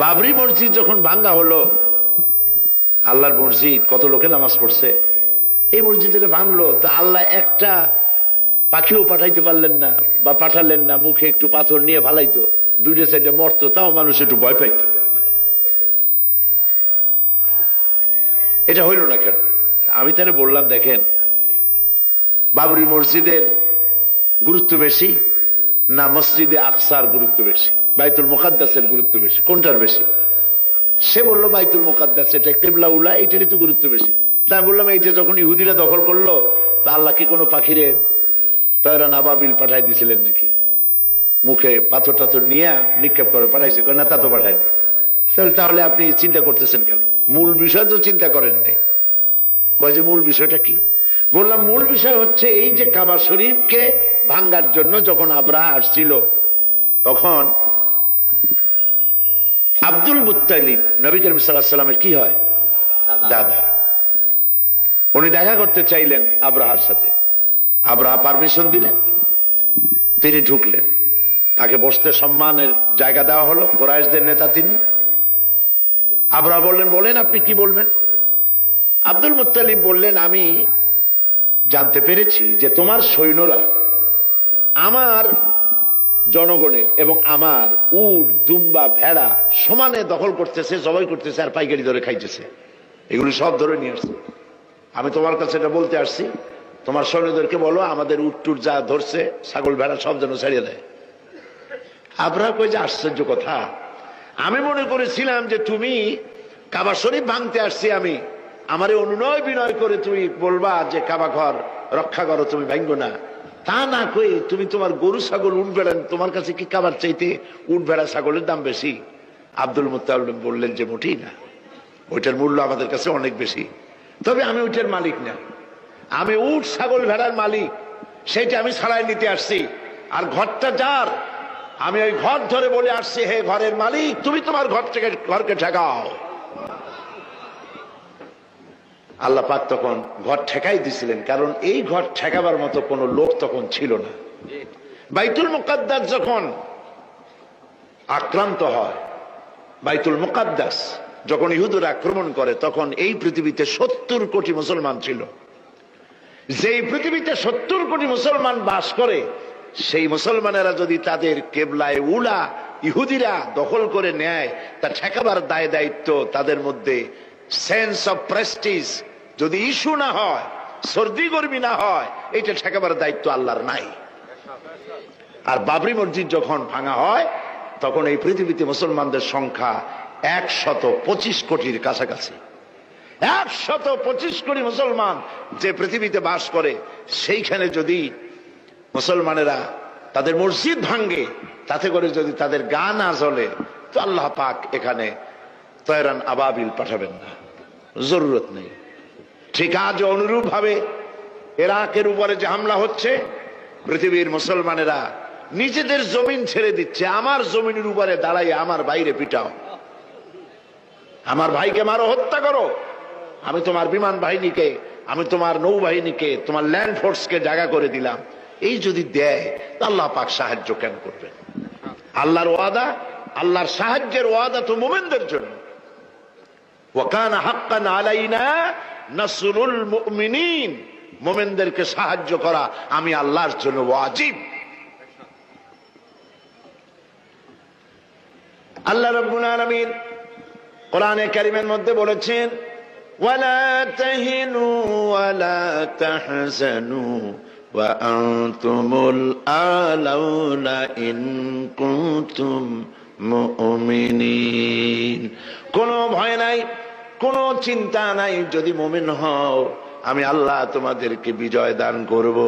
বাবরি মসজিদ যখন ভাঙ্গা হলো, আল্লাহর মসজিদ, কত লোকে নামাজ পড়ছে। এই মসজিদে ভাঙলো, তা আল্লাহ একটা পাখিও পাঠাইতে পারলেন না, বা পাঠালেন না, মুখে একটু পাথর নিয়ে ভালাইতো দুইটা সাইডে মরতো, তাও মানুষ একটু ভয় পাইতো। এটা হইল না কেন? আমি তাহলে বললাম, দেখেন, বাবরি মসজিদের গুরুত্ব বেশি না মসজিদে আকসার গুরুত্ব বেশি? বাইতুল মোকাদ্দাসের গুরুত্ব বেশি। কোনটার বেশি? সে বলল, বাইতুল মোকাদ্দাস, এটা কেবলা উলা, এটারই তো গুরুত্ব বেশি। তাই বললাম, এইটা যখন ইহুদিরা দখল করল, তা আল্লাহ কি কোনো পাখিরে তয়রা নাবাবিল পাঠাই দিছিলেন নাকি? মুখে পাথর টাথর নিয়ে নিক্ষেপ করে পাঠাইছে না, তা তো পাঠায়নি। তাহলে আপনি চিন্তা করতেছেন কেন? মূল বিষয় তো চিন্তা করেন নাই। কয় যে, মূল বিষয়টা কি? বললাম, মূল বিষয় হচ্ছে এই যে কাবা শরীফকে ভাঙ্গার জন্য যখন আবরাহ আসছিল, তখন আব্দুল মুত্তালিব, নবী করিম সাল্লাহ সাল্লামের কি হয়? দাদা। উনি দেখা করতে চাইলেন আব্রাহার সাথে। আব্রাহা পারমিশন দিলেন। তিনি ঢুকলেন। তাকে বসতে সম্মানের জায়গা দেওয়া হলো কোরআশদের নেতা তিনি। আবরাহ বললেন, বলেন আপনি কি বলবেন? আব্দুল মুত্তালিব বললেন, আমি জানতে পেরেছি যে তোমার সৈন্যরা আমার জনগণের এবং আমার উট, দুম্বা, ভেড়া সমানে দখল করতেছে, জবাই করতেছে আর পাইকারি ধরে খাইতেছে। এগুলি সব ধরে নিয়ে আসছে। আমি তোমার কাছে এটা বলতে আসছি। তোমার সৈন্যদেরকে বলো, আমাদের উট টুট যা ধরছে, ছাগল, ভেড়া সব যেন ছাড়িয়ে দেয়। আপনারা কই যে আশ্চর্য কথা। আমি মনে করেছিলাম যে তুমি কাবা শরীফ ভাঙতে আসছি আমি। আমারে অনুনয় বিনয় করে তুমি বলবা যে কাবা ঘর রক্ষা করো, তুমি ভাঙ্গ না। তা না কই তুমি তোমার গরু, ছাগল উঠ বেড়ান তোমার কাছে কি খাবার চাইতে উঠ ভেড়া, ছাগলের দাম বেশি? আব্দুল মুতালিম বললেন যে মোটেই না। ওইটার মূল্য আমাদের কাছে অনেক বেশি। তবে আমি ওইটার মালিক না। আমি উঠ ছাগল, ভেড়ার মালিক। সেটা আমি ছাড়াই নিতে আসছি। আর ঘরটা যার, আমি ওই ঘর ধরে বলে আসছি, হে ঘরের মালিক, তুমি তোমার ঘর থেকে, ঘরকে ঠেকাও। আল্লাহ পাক তখন ঘর ঠেকাই দিছিলেন, কারণ এই ঘর ঠেকাবার মতো কোনো লোক তখন ছিল না। বাইতুল মুকাদ্দাস যখন আক্রান্ত হয়, বাইতুল মুকাদ্দাস যখন ইহুদুর আক্রমণ করে, তখন এই পৃথিবীতে সত্তর কোটি মুসলমান ছিল। যেই পৃথিবীতে সত্তর কোটি মুসলমান বাস করে, সেই মুসলমানেরা যদি তাদের কেবলায় উলা ইহুদিরা দখল করে নেয়, তা ঠেকাবার দায় দায়িত্ব তাদের মধ্যে সেন্স অফ প্রেস্টিজ যদি ইস্যু না হয়, সর্দি গর্মী না হয়, এটা ঠেকাবার দায়িত্ব আল্লাহর নাই। আর বাবরি মসজিদ যখন ভাঙা হয়, তখন এই পৃথিবীতে মুসলমানদের সংখ্যা একশত পঁচিশ কোটির কাছাকাছি। একশত পঁচিশ কোটি মুসলমান যে পৃথিবীতে বাস করে, সেইখানে যদি মুসলমানেরা তাদের মসজিদ ভাঙ্গে তাতে করে যদি তাদের গা না জ্বলে, তো আল্লাহ পাক এখানে তয়রান আবাবিল পাঠাবেন না। জরুরত নেই। ঠিক আজ অনুরূপ ভাবে এরাকের উপরে যে হামলা হচ্ছে, পৃথিবীর মুসলমানেরা নিজেদের জমিন ছেড়ে দিচ্ছে, আমার জমিনের উপরে দাঁড়াই আমার বাইরে পিটাও। আমার ভাইকে মারো, হত্যা করো। আমি তোমার বিমান বাহিনীকে, আমি তোমার নৌবাহিনীকে, তোমার ল্যান্ড ফোর্সকে জায়গা করে দিলাম। এই যদি দেয় আল্লাহ পাক সাহায্য কেন করবেন? আল্লাহর ওয়াদা, আল্লাহর সাহায্যের ওয়াদা তো মোমেনদের জন্য। ওয়াকান হাক্কান আলাইনা নাসরুল মুমিনিন মোমেনদেরকে সাহায্য করা আমি আল্লাহর জন্য ওয়াজিব আল্লাহ রাব্বুল আলামিন কোরআনে কারিমের মধ্যে বলেছেন ওয়ালা তাহিনু ওয়ালা তাহজানু وأنتم الأعلون إن كنتم مؤمنين কোনো ভয় নাই কোনো চিন্তা নাই যদি মোমিন হও আমি আল্লাহ তোমাদেরকে বিজয় দান করব।